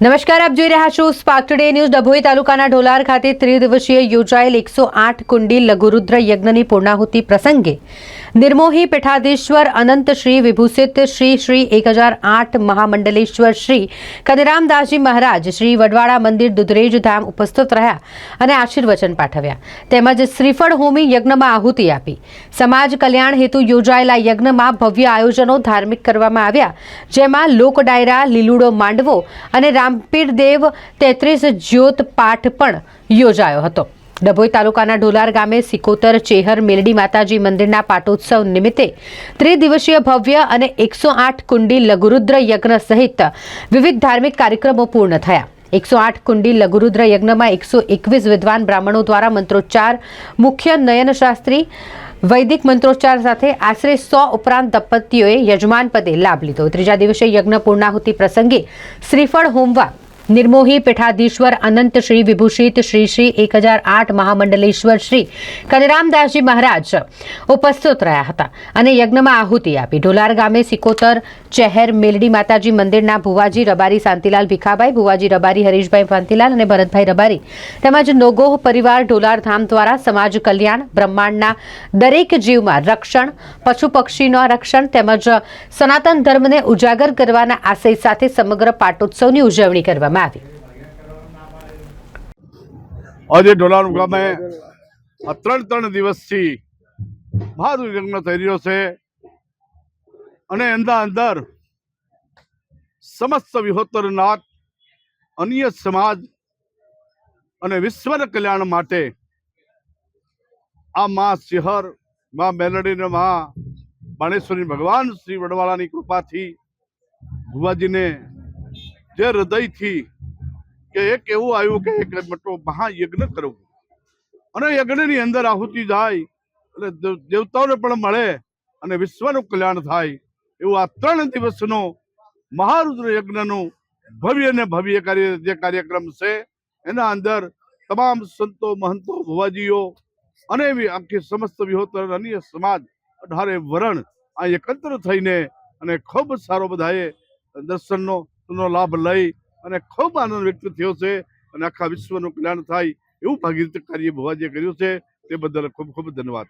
નમસ્કાર, આપ જોઈ રહ્યા છો સ્પાર્ક ટુડે ન્યૂઝ ડભોઈ તાલુકાના ઢોલાર ખાતે ત્રિદિવસીય યોજાયેલ એકસો આઠ કુંડી લઘુરુદ્ર યજ્ઞની પૂર્ણાહુતિ પ્રસંગે નિર્મોહી પીઠાધીશ્વર અનંત શ્રી વિભૂષિત શ્રી શ્રી એક હજાર આઠ મહામંડલેશ્વર શ્રી કનરામદાસજી મહારાજ શ્રી વડવાડા મંદિર દુધરેજ ધામ ઉપસ્થિત રહ્યા અને આશીર્વચન પાઠવ્યા. તેમજ શ્રીફળ હોમી યજ્ઞમાં આહુતિ આપી. સમાજ કલ્યાણ હેતુ યોજાયેલા યજ્ઞમાં ભવ્ય આયોજનો ધાર્મિક કરવામાં આવ્યા, જેમાં લોક ડાયરા લીલુડો માંડવો અને રામપીર દેવ તેત્રીસ જ્યોત પાઠ પણ યોજાયો હતો. ડભોઈ તાલુકાના ઢોલાર ગામે સિકોતર ચેહર મેલડી માતાજી મંદિરના પાટોત્સવ નિમિત્તે ત્રિદિવસીય ભવ્ય અને એકસો આઠ કુંડી લઘુરુદ્ર યજ્ઞ સહિત વિવિધ ધાર્મિક કાર્યક્રમો પૂર્ણ થયા. એકસો આઠ કુંડી લઘુરુદ્ર યજ્ઞમાં એકસો એકવીસ વિદ્વાન બ્રાહ્મણો દ્વારા મંત્રોચ્ચાર, મુખ્ય નયનશાસ્ત્રી, વૈદિક મંત્રોચ્ચાર સાથે આશરે સો ઉપરાંત દંપતીઓએ યજમાન પદે લાભ લીધો. ત્રીજા દિવસે યજ્ઞ પૂર્ણાહુતિ પ્રસંગે શ્રીફળ હોમવા નિર્મોહી પીઠાધીશ્વર અનંત શ્રી વિભૂષિત શ્રી શ્રી એક હજાર આઠ મહામંડલેશ્વર શ્રી કનરામદાસજી મહારાજ ઉપસ્થિત રહ્યા હતા અને યજ્ઞમાં આહુતિ આપી. ઢોલાર ગામે સિકોતર ચહેર મેલડી માતાજી મંદિરના ભુવાજી રબારી શાંતિલાલ ભીખાભાઈ, ભુવાજી રબારી હરીશભાઈ શાંતિલાલ અને ભરતભાઈ રબારી તેમજ નોગોહ પરિવાર ઢોલાર ધામ દ્વારા સમાજ કલ્યાણ, બ્રહ્માંડના દરેક જીવમાં રક્ષણ, પશુ પક્ષીના રક્ષણ તેમજ સનાતન ધર્મને ઉજાગર કરવાના આશય સાથે સમગ્ર પાટોત્સવની ઉજવણી કરવામાં આવી આજે ઢોલાર ગામે આ ત્રણ ત્રણ દિવસથી યજ્ઞ થઈ રહ્યો છે અને એના અંદર સમસ્ત વિહોત્તરનાથ, અન્ય સમાજ અને વિશ્વના કલ્યાણ માટે આ મા સિંહર મા મેલડી ને મા બાણેશ્વરી ભગવાન શ્રી વડવાળાની કૃપાથી ભુવાજીને જે હૃદયથી કે એક એવું આવ્યું કે એક મોટો મહાયજ્ઞ કરવું. અને યજ્ઞની અંદર આહુતિ જાય એટલે દેવતાઓને પણ મળે, અને વિશ્વનું કલ્યાણ થાય, એવું આ ત્રણ દિવસનો મહારુદ્ર યજ્ઞનું ભવ્ય ને ભવ્ય કાર્ય, જે કાર્યક્રમ છે, એના અંદર તમામ સંતો, મહંતો, ભુવાજીઓ અને એવી આખી સમસ્ત વિહોતર અન્ય સમાજ અઢારે વરણ આ એકત્ર થઈને અને ખૂબ સારો બધાએ દર્શનનો નો લાભ લઈ અને ખૂબ આનંદ વ્યક્ત થયો છે અને આખા વિશ્વનું કલ્યાણ થાય એવું ભાગીરથ કાર્ય ભુવાજીએ કર્યું છે. તે બદલ ખૂબ ખૂબ ધન્યવાદ.